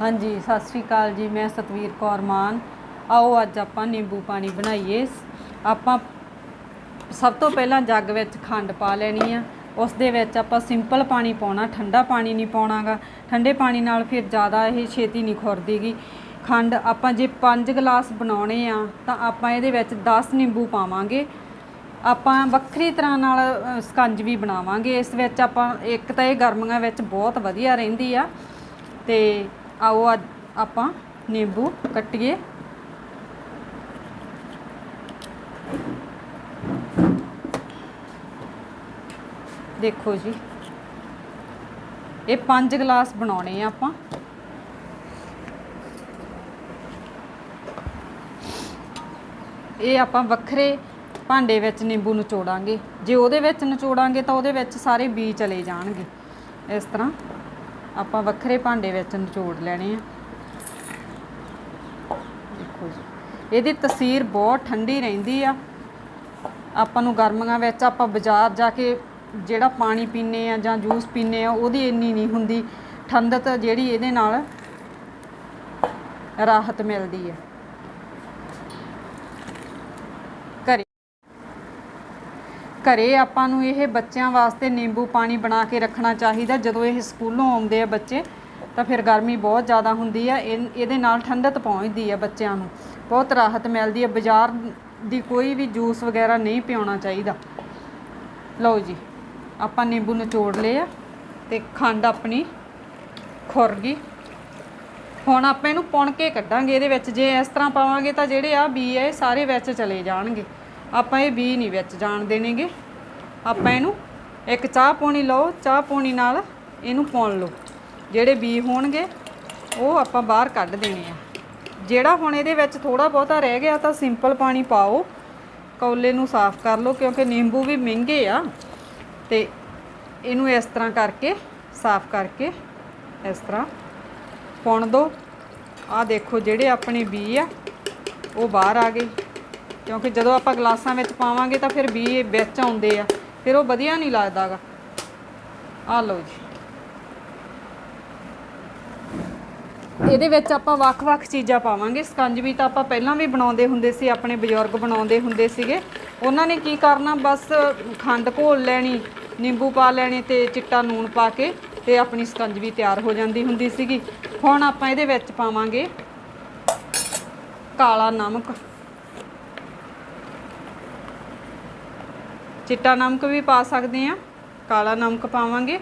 ਹਾਂਜੀ, ਸਤਿ ਸ਼੍ਰੀ ਅਕਾਲ ਜੀ, ਮੈਂ ਸਤਵੀਰ ਕੌਰ ਮਾਨ। ਆਓ, ਅੱਜ ਆਪਾਂ ਨਿੰਬੂ ਪਾਣੀ ਬਣਾਈਏ। ਆਪਾਂ ਸਭ ਤੋਂ ਪਹਿਲਾਂ ਜੱਗ ਵਿੱਚ ਖੰਡ ਪਾ ਲੈਣੀ ਆ। ਉਸ ਦੇ ਵਿੱਚ ਆਪਾਂ ਸਿੰਪਲ ਪਾਣੀ ਪਾਉਣਾ, ਠੰਡਾ ਪਾਣੀ ਨਹੀਂ ਪਾਉਣਾਗਾ। ਠੰਡੇ ਪਾਣੀ ਨਾਲ ਫਿਰ ਜ਼ਿਆਦਾ ਇਹ ਛੇਤੀ ਨਹੀਂ ਖੁਰਦੀਗੀ। ਖੰਡ ਆਪਾਂ ਜੇ 5 ਗਲਾਸ ਬਣਾਉਣੇ ਆ, ਤਾਂ ਆਪਾਂ ਇਹਦੇ ਵਿੱਚ 10 ਨਿੰਬੂ ਪਾਵਾਂਗੇ। ਆਪਾਂ ਵੱਖਰੀ ਤਰ੍ਹਾਂ ਨਾਲ ਸਕੰਜ ਵੀ ਬਣਾਵਾਂਗੇ। ਇਸ ਵਿੱਚ ਆਪਾਂ, ਇੱਕ ਤਾਂ ਇਹ ਗਰਮੀਆਂ ਵਿੱਚ ਬਹੁਤ ਵਧੀਆ ਰਹਿੰਦੀ ਆ। ਤੇ ਆਓ ਅੱਜ ਆਪਾਂ ਨਿੰਬੂ ਕੱਟੀਏ। ਦੇਖੋ ਜੀ, ਇਹ 5 ਗਲਾਸ ਬਣਾਉਣੇ ਆ ਆਪਾਂ। ਇਹ ਆਪਾਂ ਵੱਖਰੇ ਭਾਂਡੇ ਵਿੱਚ ਨਿੰਬੂ ਨਿਚੋੜਾਂਗੇ। ਜੇ ਉਹਦੇ ਵਿੱਚ ਨਿਚੋੜਾਂਗੇ ਤਾਂ ਉਹਦੇ ਵਿੱਚ ਸਾਰੇ ਬੀ ਚਲੇ ਜਾਣਗੇ। ਇਸ ਤਰ੍ਹਾਂ ਆਪਾਂ ਵੱਖਰੇ ਭਾਂਡੇ ਵਿੱਚ ਨਿਚੋੜ ਲੈਣੇ ਆ। ਦੇਖੋ ਜੀ, ਇਹਦੀ ਤਸੀਰ ਬਹੁਤ ਠੰਡੀ ਰਹਿੰਦੀ ਆ। ਆਪਾਂ ਨੂੰ ਗਰਮੀਆਂ ਵਿੱਚ ਆਪਾਂ ਬਾਜ਼ਾਰ ਜਾ ਕੇ ਜਿਹੜਾ ਪਾਣੀ ਪੀਨੇ ਆ ਜਾਂ ਜੂਸ ਪੀਨੇ ਆ, ਉਹਦੀ ਇੰਨੀ ਨਹੀਂ ਹੁੰਦੀ। ਠੰਡਤ ਜਿਹੜੀ ਇਹਦੇ ਨਾਲ ਰਾਹਤ ਮਿਲਦੀ ਹੈ ਘਰੇ ਘਰੇ ਆਪਾਂ ਨੂੰ ਇਹ ਬੱਚਿਆਂ ਵਾਸਤੇ ਨਿੰਬੂ ਪਾਣੀ ਬਣਾ ਕੇ ਰੱਖਣਾ ਚਾਹੀਦਾ। ਜਦੋਂ ਇਹ ਸਕੂਲੋਂ ਆਉਂਦੇ ਆ ਬੱਚੇ, ਤਾਂ ਫਿਰ ਗਰਮੀ ਬਹੁਤ ਜ਼ਿਆਦਾ ਹੁੰਦੀ ਆ। ਇਹ- ਇਹਦੇ ਨਾਲ ਠੰਡਤ ਪਹੁੰਚਦੀ ਆ ਬੱਚਿਆਂ ਨੂੰ। ਬਹੁਤ ਰਾਹਤ ਮਿਲਦੀ ਆ। ਬਾਜ਼ਾਰ ਦੀ ਕੋਈ ਵੀ ਜੂਸ ਵਗੈਰਾ ਨਹੀਂ ਪਿਆਉਣਾ ਚਾਹੀਦਾ। ਲਓ ਜੀ, ਆਪਾਂ ਨਿੰਬੂ ਨਿਚੋੜ ਲਏ ਆ ਤੇ ਖੰਡ ਆਪਣੀ ਖੁਰ ਗਈ। ਹੁਣ ਆਪਾਂ ਇਹਨੂੰ ਪੁਣ ਕੇ ਕੱਢਾਂਗੇ। ਇਹਦੇ ਵਿੱਚ ਜੇ ਇਸ ਤਰ੍ਹਾਂ ਪਾਵਾਂਗੇ ਤਾਂ ਜਿਹੜੇ ਆ ਬੀ ਆ, ਇਹ ਸਾਰੇ ਵਿੱਚ ਚਲੇ ਜਾਣਗੇ। ਆਪਾਂ ਇਹ ਬੀ ਨਹੀਂ ਵਿੱਚ ਜਾਣ ਦੇਣਗੇ। ਆਪਾਂ ਇਹਨੂੰ ਇੱਕ ਚਾਹ ਪੋਣੀ ਲਓ, ਚਾਹ ਪੋਣੀ ਨਾਲ ਇਹਨੂੰ ਪਾਉਣ ਲਓ। ਜਿਹੜੇ ਬੀ ਹੋਣਗੇ, ਉਹ ਆਪਾਂ ਬਾਹਰ ਕੱਢ ਦੇਣੇ ਆ। ਜਿਹੜਾ ਹੁਣ ਇਹਦੇ ਵਿੱਚ ਥੋੜਾ ਬਹੁਤਾ ਰਹਿ ਗਿਆ ਤਾਂ ਸਿੰਪਲ ਪਾਣੀ ਪਾਓ। ਕੌਲੇ ਨੂੰ ਸਾਫ਼ ਕਰ ਲਓ ਕਿਉਂਕਿ ਨਿੰਬੂ ਵੀ ਮਹਿੰਗੇ ਆ। ਤੇ ਇਹਨੂੰ ਇਸ ਤਰ੍ਹਾਂ ਕਰਕੇ, ਸਾਫ਼ ਕਰਕੇ ਇਸ ਤਰ੍ਹਾਂ ਪੁਣ ਦੋ। ਆ ਦੇਖੋ ਜਿਹੜੇ ਆਪਣੇ ਬੀ ਆ, ਉਹ ਬਾਹਰ ਆ ਗਏ। ਕਿਉਂਕਿ ਜਦੋਂ ਆਪਾਂ ਗਲਾਸਾਂ ਵਿੱਚ ਪਾਵਾਂਗੇ ਤਾਂ ਫਿਰ ਬੀ ਵਿੱਚ ਆਉਂਦੇ ਆ। ਫਿਰ ਉਹ ਵਧੀਆ ਨਹੀਂ ਲੱਗਦਾਗਾ। ਆ ਲਓ ਜੀ। ਇਹਦੇ ਵਿੱਚ ਆਪਾਂ ਵੱਖ-ਵੱਖ ਚੀਜ਼ਾਂ ਪਾਵਾਂਗੇ। ਸਕੰਜਵੀ ਤਾਂ ਆਪਾਂ ਪਹਿਲਾਂ ਵੀ ਬਣਾਉਂਦੇ ਹੁੰਦੇ ਸੀ, ਆਪਣੇ ਬਜ਼ੁਰਗ ਬਣਾਉਂਦੇ ਹੁੰਦੇ ਸੀਗੇ। ਉਹਨਾਂ ਨੇ ਕੀ ਕਰਨਾ, ਬਸ ਖੰਡ ਘੋਲ ਲੈਣੀ, ਨਿੰਬੂ ਪਾ ਲੈਣੇ ਤੇ ਚਿੱਟਾ ਨੂਣ ਪਾ ਕੇ ਤੇ ਆਪਣੀ ਸਕੰਜਵੀ ਤਿਆਰ ਹੋ ਜਾਂਦੀ ਹੁੰਦੀ ਸੀਗੀ। ਹੁਣ ਆਪਾਂ ਇਹਦੇ ਵਿੱਚ ਪਾਵਾਂਗੇ ਕਾਲਾ ਨਮਕ। ਚਿੱਟਾ ਨਮਕ ਵੀ ਪਾ ਸਕਦੇ ਆ ਕਾਲਾ ਨਮਕ ਪਾਵਾਂਗੇ।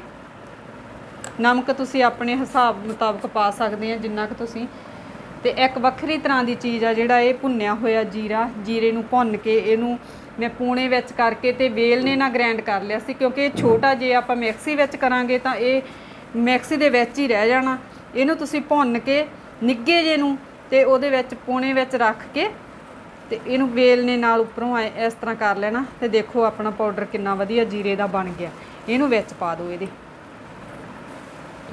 ਨਮਕ ਤੁਸੀਂ ਆਪਣੇ ਹਿਸਾਬ ਮੁਤਾਬਕ ਪਾ ਸਕਦੇ ਆ ਜਿੰਨਾ ਕਿ ਤੁਸੀਂ। ਤੇ ਇੱਕ ਵੱਖਰੀ ਤਰ੍ਹਾਂ ਦੀ ਚੀਜ਼ ਆ ਜਿਹੜਾ ਇਹ ਭੁੰਨਿਆ ਹੋਇਆ ਜੀਰਾ, ਜੀਰੇ ਨੂੰ ਭੁੰਨ ਕੇ ਇਹਨੂੰ ਮੈਂ ਪੂਣੇ ਵਿੱਚ ਕਰਕੇ ਤੇ ਵੇਲਨੇ ਨਾ ਗ੍ਰਾਈਂਡ ਕਰ ਲਿਆ ਸੀ, ਕਿਉਂਕਿ ਇਹ ਛੋਟਾ ਜੇ ਆਪਾਂ ਮਿਕਸੀ ਵਿੱਚ ਕਰਾਂਗੇ ਤਾਂ ਇਹ ਮਿਕਸੀ ਦੇ ਵਿੱਚ ਹੀ ਰਹਿ ਜਾਣਾ। ਇਹਨੂੰ ਤੁਸੀਂ ਭੁੰਨ ਕੇ ਨਿੱਗੇ ਜੇ ਨੂੰ ਤੇ ਉਹਦੇ ਵਿੱਚ ਪੂਣੇ ਵਿੱਚ ਰੱਖ ਕੇ ਤੇ ਇਹਨੂੰ ਵੇਲ ਨੇ ਨਾਲ ਉੱਪਰੋਂ ਇਸ ਤਰ੍ਹਾਂ ਕਰ ਲੈਣਾ ਤੇ ਦੇਖੋ ਆਪਣਾ ਪਾਊਡਰ ਕਿੰਨਾ ਵਧੀਆ ਜੀਰੇ ਦਾ ਬਣ ਗਿਆ। ਇਹਨੂੰ ਵਿੱਚ ਪਾ ਦਿਓ ਇਹਦੇ।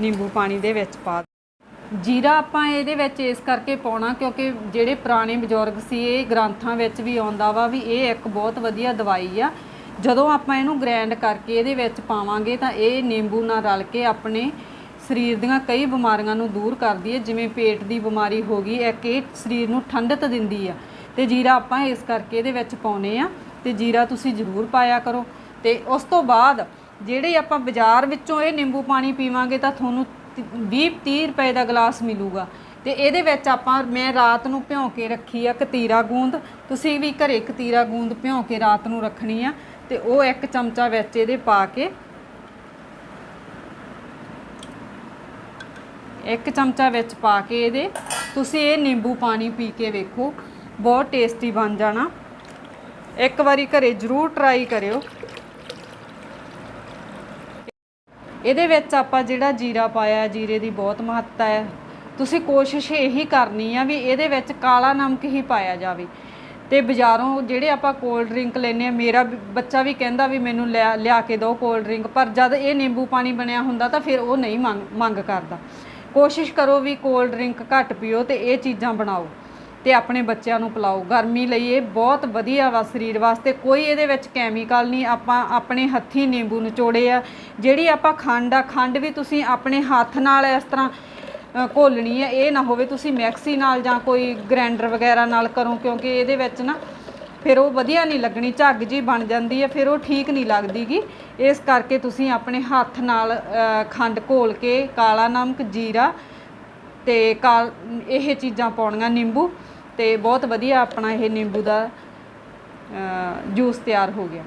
ਨਿੰਬੂ ਪਾਣੀ ਦੇ ਵਿੱਚ ਪਾ ਜੀਰਾ ਆਪਾਂ ਇਹਦੇ ਵਿੱਚ ਇਸ ਕਰਕੇ ਪਾਉਣਾ ਕਿਉਂਕਿ ਜਿਹੜੇ ਪੁਰਾਣੇ ਬਜ਼ੁਰਗ ਸੀ, ਇਹ ਗ੍ਰੰਥਾਂ ਵਿੱਚ ਵੀ ਆਉਂਦਾ ਵਾ ਵੀ ਇਹ ਇੱਕ ਬਹੁਤ ਵਧੀਆ ਦਵਾਈ ਆ। ਜਦੋਂ ਆਪਾਂ ਇਹਨੂੰ ਗ੍ਰੈਂਡ ਕਰਕੇ ਇਹਦੇ ਵਿੱਚ ਪਾਵਾਂਗੇ ਤਾਂ ਇਹ ਨਿੰਬੂ ਨਾਲ ਰਲ ਕੇ ਆਪਣੇ ਸਰੀਰ ਦੀਆਂ ਕਈ ਬਿਮਾਰੀਆਂ ਨੂੰ ਦੂਰ ਕਰਦੀ ਹੈ। ਜਿਵੇਂ ਪੇਟ ਦੀ ਬਿਮਾਰੀ ਹੋ ਗਈ, ਇੱਕ ਇਹ ਸਰੀਰ ਨੂੰ ਠੰਡਤ ਦਿੰਦੀ ਆ। ਤੇ ਜੀਰਾ ਆਪਾਂ ਇਸ ਕਰਕੇ ਇਹਦੇ ਵਿੱਚ ਪਾਉਨੇ ਆ ਤੇ ਜੀਰਾ ਤੁਸੀਂ ਜ਼ਰੂਰ ਪਾਇਆ ਕਰੋ ਤੇ ਉਸ ਤੋਂ ਬਾਅਦ ਜਿਹੜੇ ਆਪਾਂ ਬਾਜ਼ਾਰ ਵਿੱਚੋਂ ਇਹ ਨਿੰਬੂ ਪਾਣੀ ਪੀਵਾਂਗੇ ਤਾਂ ਤੁਹਾਨੂੰ 20 30 ਰੁਪਏ ਦਾ ਗਲਾਸ ਮਿਲੂਗਾ। ਤੇ ਇਹਦੇ ਵਿੱਚ ਆਪਾਂ ਮੈਂ ਰਾਤ ਨੂੰ ਭਿਉਂ ਕੇ ਰੱਖੀ ਆ ਕਤੀਰਾ ਗੂੰਦ। ਤੁਸੀਂ ਵੀ ਘਰੇ ਕਤੀਰਾ ਗੂੰਦ ਭਿਉਂ ਕੇ ਰਾਤ ਨੂੰ ਰੱਖਣੀ ਆ ਤੇ ਉਹ ਇੱਕ ਚਮਚਾ ਵਿੱਚ ਇਹਦੇ ਪਾ ਕੇ ਇੱਕ ਚਮਚਾ ਵਿੱਚ ਪਾ ਕੇ ਇਹਦੇ ਤੁਸੀਂ ਇਹ ਨਿੰਬੂ ਪਾਣੀ ਪੀ ਕੇ ਵੇਖੋ। ਬਹੁਤ ਟੇਸਟੀ ਬਣ ਜਾਣਾ। ਇੱਕ ਵਾਰੀ ਘਰੇ ਜ਼ਰੂਰ ਟਰਾਈ ਕਰਿਓ। ਇਹਦੇ ਵਿੱਚ ਆਪਾਂ ਜਿਹੜਾ ਜੀਰਾ ਪਾਇਆ ਜੀਰੇ ਦੀ ਬਹੁਤ ਮਹੱਤਤਾ ਹੈ। ਤੁਸੀਂ ਕੋਸ਼ਿਸ਼ ਇਹੀ ਕਰਨੀ ਆ ਵੀ ਇਹਦੇ ਵਿੱਚ ਕਾਲਾ ਨਮਕ ਹੀ ਪਾਇਆ ਜਾਵੇ। ਤੇ ਬਾਜ਼ਾਰੋਂ ਜਿਹੜੇ ਆਪਾਂ ਕੋਲਡ ਡਰਿੰਕ ਲੈਨੇ ਆ, ਮੇਰਾ ਵੀ- ਬੱਚਾ ਵੀ ਕਹਿੰਦਾ ਵੀ ਮੈਨੂੰ ਲਿਆ ਲਿਆ ਕੇ ਦਿਓ ਕੋਲਡ ਡਰਿੰਕ ਪਰ ਜਦ ਇਹ ਨਿੰਬੂ ਪਾਣੀ ਬਣਿਆ ਹੁੰਦਾ ਤਾਂ ਫਿਰ ਉਹ ਨਹੀਂ ਮੰਗ ਮੰਗ ਕਰਦਾ। ਕੋਸ਼ਿਸ਼ ਕਰੋ ਵੀ ਕੋਲਡ ਡਰਿੰਕ ਘੱਟ ਪੀਓ ਤੇ ਇਹ ਚੀਜ਼ਾਂ ਬਣਾਓ। ਤੇ ਆਪਣੇ ਬੱਚਿਆਂ ਨੂੰ ਪਿਲਾਓ। ਗਰਮੀ ਲਈ ਇਹ ਬਹੁਤ ਵਧੀਆ ਵਾ ਸਰੀਰ ਵਾਸਤੇ। ਕੋਈ ਇਹਦੇ ਵਿੱਚ ਕੈਮੀਕਲ ਨਹੀਂ, ਆਪਾਂ ਆਪਣੇ ਹੱਥੀਂ ਨਿੰਬੂ ਨਿਚੋੜੇ ਆ। ਜਿਹੜੀ ਆਪਾਂ ਖੰਡ ਆ, ਖੰਡ ਵੀ ਤੁਸੀਂ ਆਪਣੇ ਹੱਥ ਨਾਲ ਇਸ ਤਰ੍ਹਾਂ ਘੋਲਣੀ ਹੈ ਇਹ ਨਾ ਹੋਵੇ ਤੁਸੀਂ ਮਿਕਸੀ ਨਾਲ ਜਾਂ ਕੋਈ ਗ੍ਰਾਈਂਡਰ ਵਗੈਰਾ ਨਾਲ ਕਰੋ, ਕਿਉਂਕਿ ਇਹਦੇ ਵਿੱਚ ਨਾ ਫਿਰ ਉਹ ਵਧੀਆ ਨਹੀਂ ਲੱਗਣੀ। ਝੱਗ ਜੀ ਬਣ ਜਾਂਦੀ ਹੈ ਫਿਰ ਉਹ ਠੀਕ ਨਹੀਂ ਲੱਗਦੀਗੀ। ਇਸ ਕਰਕੇ ਤੁਸੀਂ ਆਪਣੇ ਹੱਥ ਨਾਲ ਖੰਡ ਘੋਲ ਕੇ ਕਾਲਾ ਨਮਕ, ਜੀਰਾ ਤੇ ਕਾਲ, ਇਹ ਚੀਜ਼ਾਂ ਪਾਉਣੀਆਂ। ਨਿੰਬੂ ਤੇ ਬਹੁਤ ਵਧੀਆ ਆਪਣਾ ਇਹ ਨਿੰਬੂ ਦਾ ਜੂਸ ਤਿਆਰ ਹੋ ਗਿਆ।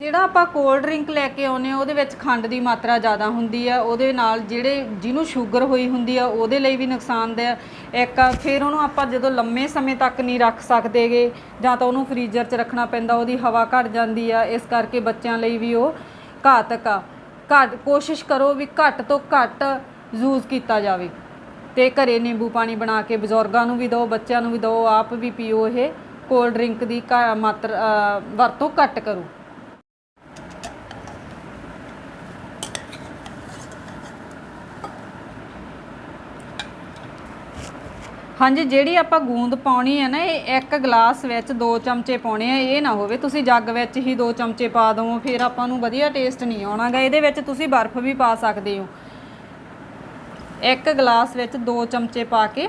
ਜਿਹੜਾ ਆਪਾਂ ਕੋਲਡ ਡਰਿੰਕ ਲੈ ਕੇ ਆਉਨੇ ਆ ਉਹਦੇ ਵਿੱਚ ਖੰਡ ਦੀ ਮਾਤਰਾ ਜ਼ਿਆਦਾ ਹੁੰਦੀ ਆ, ਉਹਦੇ ਨਾਲ ਜਿਹੜੇ ਜਿਹਨੂੰ ਸ਼ੂਗਰ ਹੋਈ ਹੁੰਦੀ ਆ, ਉਹਦੇ ਲਈ ਵੀ ਨੁਕਸਾਨਦੇਹ ਇੱਕ ਫਿਰ ਉਹਨੂੰ ਆਪਾਂ ਜਦੋਂ ਲੰਮੇ ਸਮੇਂ ਤੱਕ ਨਹੀਂ ਰੱਖ ਸਕਦੇਗੇ, ਜਾਂ ਤਾਂ ਉਹਨੂੰ ਫ੍ਰੀਜ਼ਰ 'ਚ ਰੱਖਣਾ ਪੈਂਦਾ, ਉਹਦੀ ਹਵਾ ਘਟ ਜਾਂਦੀ ਆ, ਇਸ ਕਰਕੇ ਬੱਚਿਆਂ ਲਈ ਵੀ ਉਹ ਘਾਤਕ ਆ। ਘੱਟ ਕੋਸ਼ਿਸ਼ ਕਰੋ ਵੀ ਘੱਟ ਤੋਂ ਘੱਟ ਯੂਜ਼ ਕੀਤਾ ਜਾਵੇ। ਤੇ ਘਰੇ ਨਿੰਬੂ ਪਾਣੀ ਬਣਾ ਕੇ ਬਜ਼ੁਰਗਾਂ ਨੂੰ ਵੀ ਦਿਓ, ਬੱਚਿਆਂ ਨੂੰ ਵੀ ਦਿਓ, ਆਪ ਵੀ ਪੀਓ ਇਹ ਕੋਲਡ ਡਰਿੰਕ ਦੀ ਘ- ਮਾਤਰਾ ਵਰਤੋਂ ਘੱਟ ਕਰੋ। ਹਾਂਜੀ, ਜਿਹੜੀ ਆਪਾਂ ਗੂੰਦ ਪਾਉਣੀ ਹੈ ਨਾ, ਇਹ ਇੱਕ ਗਲਾਸ ਵਿੱਚ 2 ਚਮਚੇ ਪਾਉਣੇ ਆ, ਇਹ ਨਾ ਹੋਵੇ ਤੁਸੀਂ ਜੱਗ ਵਿੱਚ ਹੀ 2 ਚਮਚੇ ਪਾ ਦਿਓ ਫਿਰ ਆਪਾਂ ਨੂੰ ਵਧੀਆ ਟੇਸਟ ਨਹੀਂ ਆਉਣਾਗਾ, ਇਹਦੇ ਵਿੱਚ ਤੁਸੀਂ ਬਰਫ਼ ਵੀ ਪਾ ਸਕਦੇ ਹੋ। ਇੱਕ ਗਲਾਸ ਵਿੱਚ 2 ਚਮਚੇ ਪਾ ਕੇ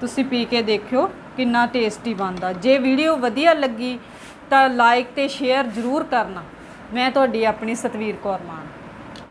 ਤੁਸੀਂ ਪੀ ਕੇ ਦੇਖਿਓ ਕਿੰਨਾ ਟੇਸਟੀ ਬਣਦਾ। ਜੇ ਵੀਡੀਓ ਵਧੀਆ ਲੱਗੀ ਤਾਂ ਲਾਈਕ ਤੇ ਸ਼ੇਅਰ ਜ਼ਰੂਰ ਕਰਨਾ। ਮੈਂ ਤੁਹਾਡੀ ਆਪਣੀ ਸਤਵੀਰ ਕੌਰ ਮਾਨ।